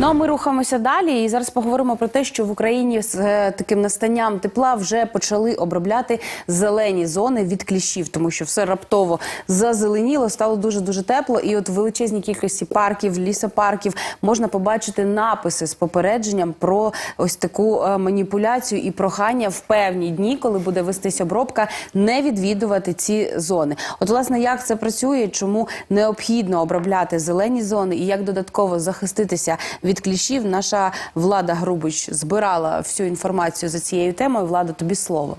Ну а ми рухаємося далі. І зараз поговоримо про те, що в Україні з е, таким настанням тепла вже почали обробляти зелені зони від кліщів, тому що все раптово зазеленіло, стало дуже дуже тепло. І от в величезній кількості парків, лісопарків можна побачити написи з попередженням про ось таку е, маніпуляцію і прохання в певні дні, коли буде вестись обробка, не відвідувати ці зони. От, власне, як це працює, чому необхідно обробляти зелені зони і як додатково захиститися від кліщів, наша влада Грубич збирала всю інформацію за цією темою. Влада, тобі слово.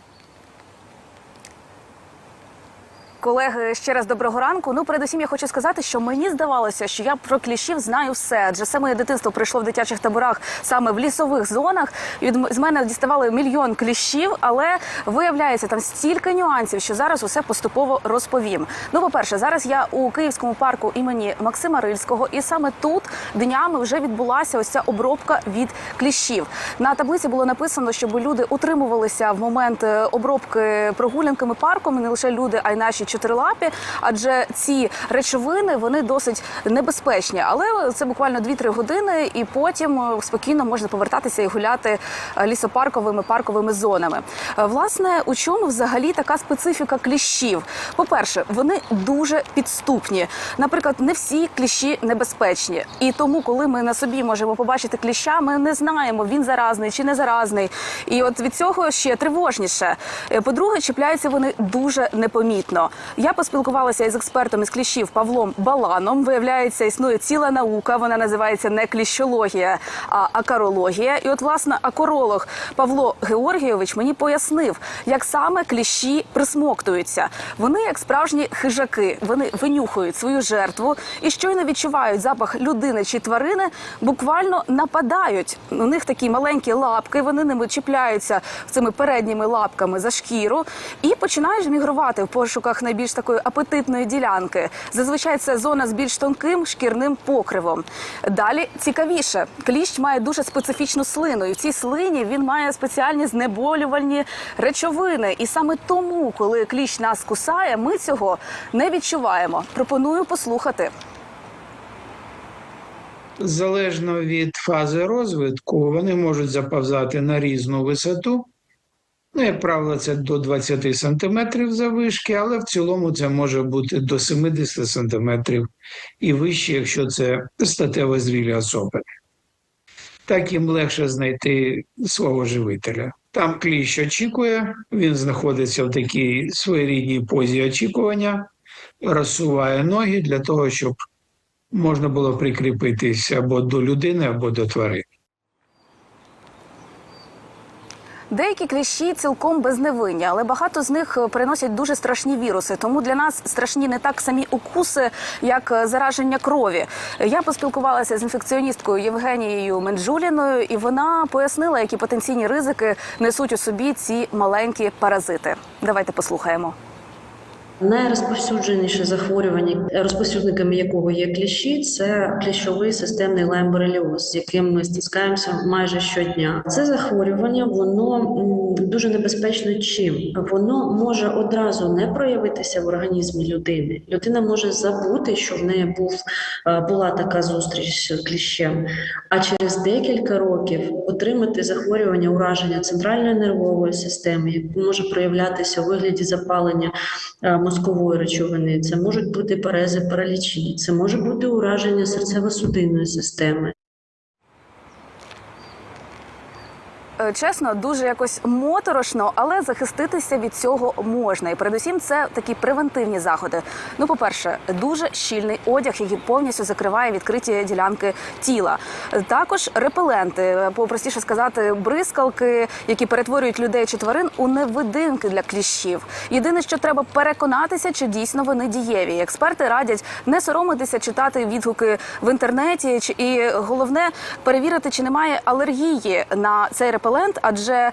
Колеги, ще раз доброго ранку. Ну, передусім, я хочу сказати, що мені здавалося, що я про кліщів знаю все. Адже все моє дитинство пройшло в дитячих таборах саме в лісових зонах. І від з мене діставали мільйон кліщів, але виявляється там стільки нюансів, що зараз усе поступово розповім. Ну, по-перше, зараз я у Київському парку імені Максима Рильського, і саме тут днями вже відбулася ось ця обробка від кліщів. На таблиці було написано, щоб люди утримувалися в момент е, обробки прогулянками парком, не лише люди, а й наші чотирилапі, адже ці речовини вони досить небезпечні. Але це буквально 2-3 години, і потім е, спокійно можна повертатися і гуляти е, лісопарковими парковими зонами. Е, Власне, у чому взагалі така специфіка кліщів? По-перше, вони дуже підступні. Наприклад, не всі кліщі небезпечні, і тому, коли ми на собі можемо побачити кліща, ми не знаємо, він заразний чи не заразний. І от від цього ще тривожніше. По-друге, чіпляються вони дуже непомітно. Я поспілкувалася із експертом із кліщів Павлом Баланом. Виявляється, існує ціла наука. Вона називається не кліщологія, а акарологія. І от власне акоролог Павло Георгійович мені пояснив, як саме кліщі присмоктуються. Вони як справжні хижаки. Вони винюхують свою жертву і щойно відчувають запах людини чи тварини, буквально нападають. У них такі маленькі лапки. Вони ними чіпляються цими передніми лапками за шкіру і починають мігрувати в пошуках найбільш такої апетитної ділянки. Зазвичай це зона з більш тонким шкірним покривом. Далі цікавіше, кліщ має дуже специфічну слину, і в цій слині він має спеціальні знеболювальні речовини. І саме тому, коли кліщ нас кусає, ми цього не відчуваємо. Пропоную послухати. Залежно від фази розвитку, вони можуть заповзати на різну висоту. Ну, як правило, це до 20 см завишки, але в цілому це може бути до 70 см і вище, якщо це статево зрілі особи. Так їм легше знайти свого живителя. Там кліщ очікує, він знаходиться в такій своєрідній позі очікування, розсуває ноги для того, щоб можна було прикріпитись або до людини, або до тварини. Деякі кліщі цілком безневинні, але багато з них приносять дуже страшні віруси. Тому для нас страшні не так самі укуси, як е, зараження крові. Я поспілкувалася з інфекціоністкою Євгенією Менджуліною, і вона пояснила, які потенційні ризики несуть у собі ці маленькі паразити. Давайте послухаємо. Найрозповсюдженіше захворювання, розповсюдниками якого є кліщі, це кліщовий системний лаймбореліоз, з яким ми стискаємося майже щодня. Це захворювання воно дуже небезпечно. Чим воно може одразу не проявитися в організмі людини. Людина може забути, що в неї був е, була така зустріч з кліщем, а через декілька років отримати захворювання ураження центральної нервової системи, яке може проявлятися у вигляді запалення е, мозкової речовини, це можуть бути перези паралічі, це може бути ураження серцево-судинної системи. Е, Чесно, дуже якось моторошно, але захиститися від цього можна. І передусім це такі превентивні заходи. Ну, по-перше, дуже щільний одяг, який повністю закриває відкриті ділянки тіла. Е, Також репеленти, е, попростіше сказати, бризкалки, які перетворюють людей чи тварин у невидимки для кліщів. Єдине, що треба переконатися, чи дійсно вони дієві. Експерти радять не соромитися читати відгуки в інтернеті, і головне перевірити, чи немає алергії на цей репелент репелент, адже е,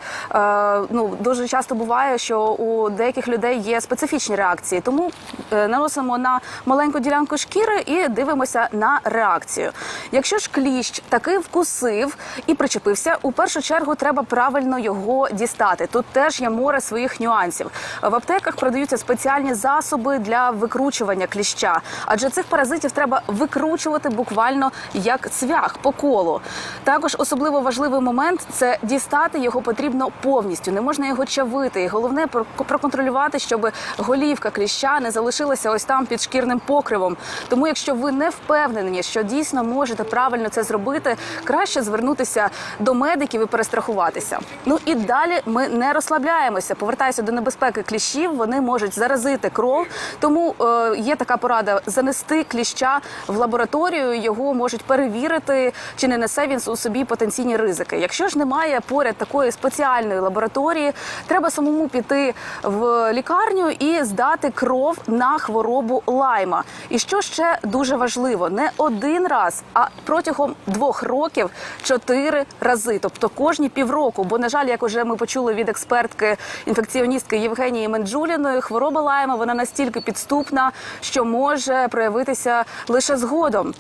ну дуже часто буває, що у деяких людей є специфічні реакції. Тому е, наносимо на маленьку ділянку шкіри і дивимося на реакцію. Якщо ж кліщ таки вкусив і причепився, у першу чергу треба правильно його дістати. Тут теж є море своїх нюансів. В аптеках продаються спеціальні засоби для викручування кліща, адже цих паразитів треба викручувати буквально як цвях по колу. Також особливо важливий момент це дістати його потрібно повністю. Не можна його чавити. І головне проконтролювати, щоб голівка кліща не залишилася ось там під шкірним покривом. Тому, якщо ви не впевнені, що дійсно можете правильно це зробити, краще звернутися до медиків і перестрахуватися. Ну і далі ми не розслабляємося. Повертаюся до небезпеки кліщів. Вони можуть заразити кров. Тому е, є така порада занести кліща в лабораторію. Його можуть перевірити, чи не несе він у собі потенційні ризики. Якщо ж немає поряд такої спеціальної лабораторії, треба самому піти в лікарню і здати кров на хворобу лайма. І що ще дуже важливо, не один раз, а протягом двох років чотири рази, тобто кожні півроку. Бо, на жаль, як уже ми почули від експертки інфекціоністки Євгенії Менджуліної, хвороба лайма вона настільки підступна, що може проявитися лише згодом.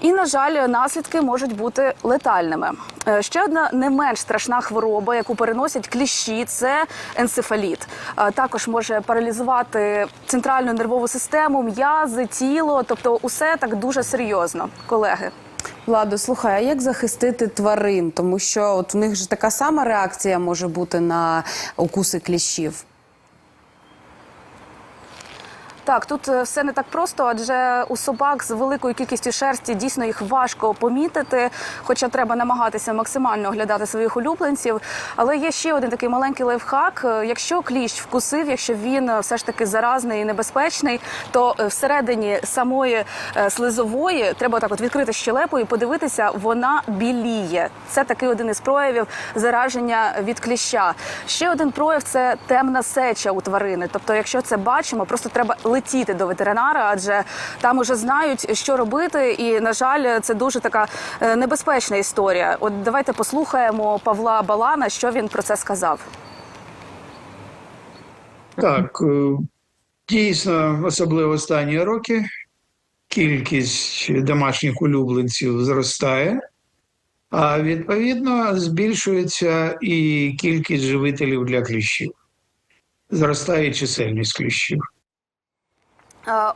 І, на жаль, наслідки можуть бути летальними. Е, Ще одна не менш страшна хвороба, яку переносять кліщі, це енцефаліт. Е, Також може паралізувати центральну нервову систему, м'язи, тіло, тобто усе так дуже серйозно, колеги. Владо, слухай, а як захистити тварин? Тому що от у них ж така сама реакція може бути на укуси кліщів. Так, тут е, все не так просто, адже у собак з великою кількістю шерсті дійсно їх важко помітити, хоча треба намагатися максимально оглядати своїх улюбленців. Але є ще один такий маленький лайфхак. Е, Якщо кліщ вкусив, якщо він е, все ж таки заразний і небезпечний, то всередині самої слизової треба так от відкрити щелепу і подивитися, вона біліє. Це такий один із проявів зараження від кліща. Ще один прояв це темна сеча у тварини. Тобто, якщо це бачимо, просто треба летіти до ветеринара, адже там уже знають, що робити. І на жаль, це дуже така е, небезпечна історія. От давайте послухаємо Павла Балана, що він про це сказав. Так, е, дійсно, особливо останні роки кількість домашніх улюбленців зростає, а відповідно збільшується і кількість живителів для кліщів. Зростає чисельність кліщів.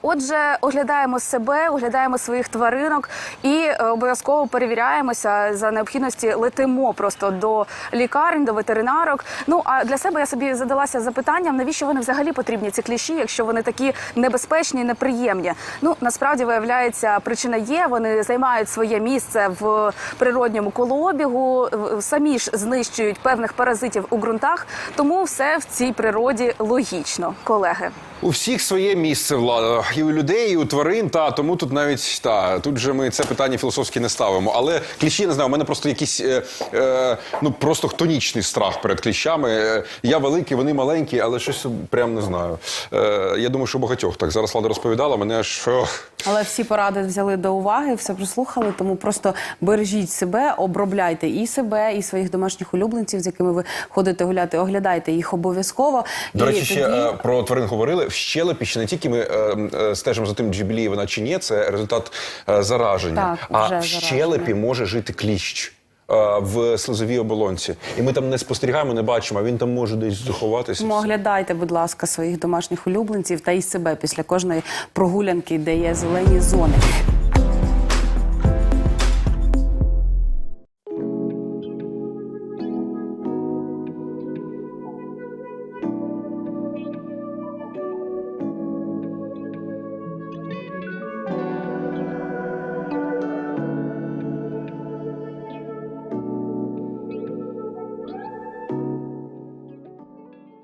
Отже, оглядаємо себе, оглядаємо своїх тваринок і е, обов'язково перевіряємося за необхідності. Летимо просто до лікарень, до ветеринарок. Ну а для себе я собі задалася запитанням, навіщо вони взагалі потрібні ці кліщі, якщо вони такі небезпечні, неприємні. Ну насправді виявляється, причина є. Вони займають своє місце в природньому колообігу, самі ж знищують певних паразитів у ґрунтах. Тому все в цій природі логічно, колеги. У всіх своє місце влада і у людей, і у тварин. Та тому тут навіть та тут же ми це питання філософське не ставимо. Але кліщі не знаю. У мене просто якийсь е, е, ну просто хтонічний страх перед кліщами. Е, я великий, вони маленькі, але щось прям не знаю. Е, я думаю, що багатьох так зараз влада розповідала. Мене аж ох. Але всі поради взяли до уваги, все прислухали. Тому просто бережіть себе, обробляйте і себе, і своїх домашніх улюбленців, з якими ви ходите гуляти. Оглядайте їх обов'язково. До І речі, ще е, про тварин говорили. В щелепі ще не тільки ми е, е, стежимо за тим, джибіліє вона чи ні, це результат е, зараження. Так, а в зараження. щелепі може жити кліщ. е, В слизовій оболонці, і ми там не спостерігаємо, не бачимо. а Він там може десь заховатися. Тому оглядайте, будь ласка, своїх домашніх улюбленців та і себе після кожної прогулянки, де є зелені зони.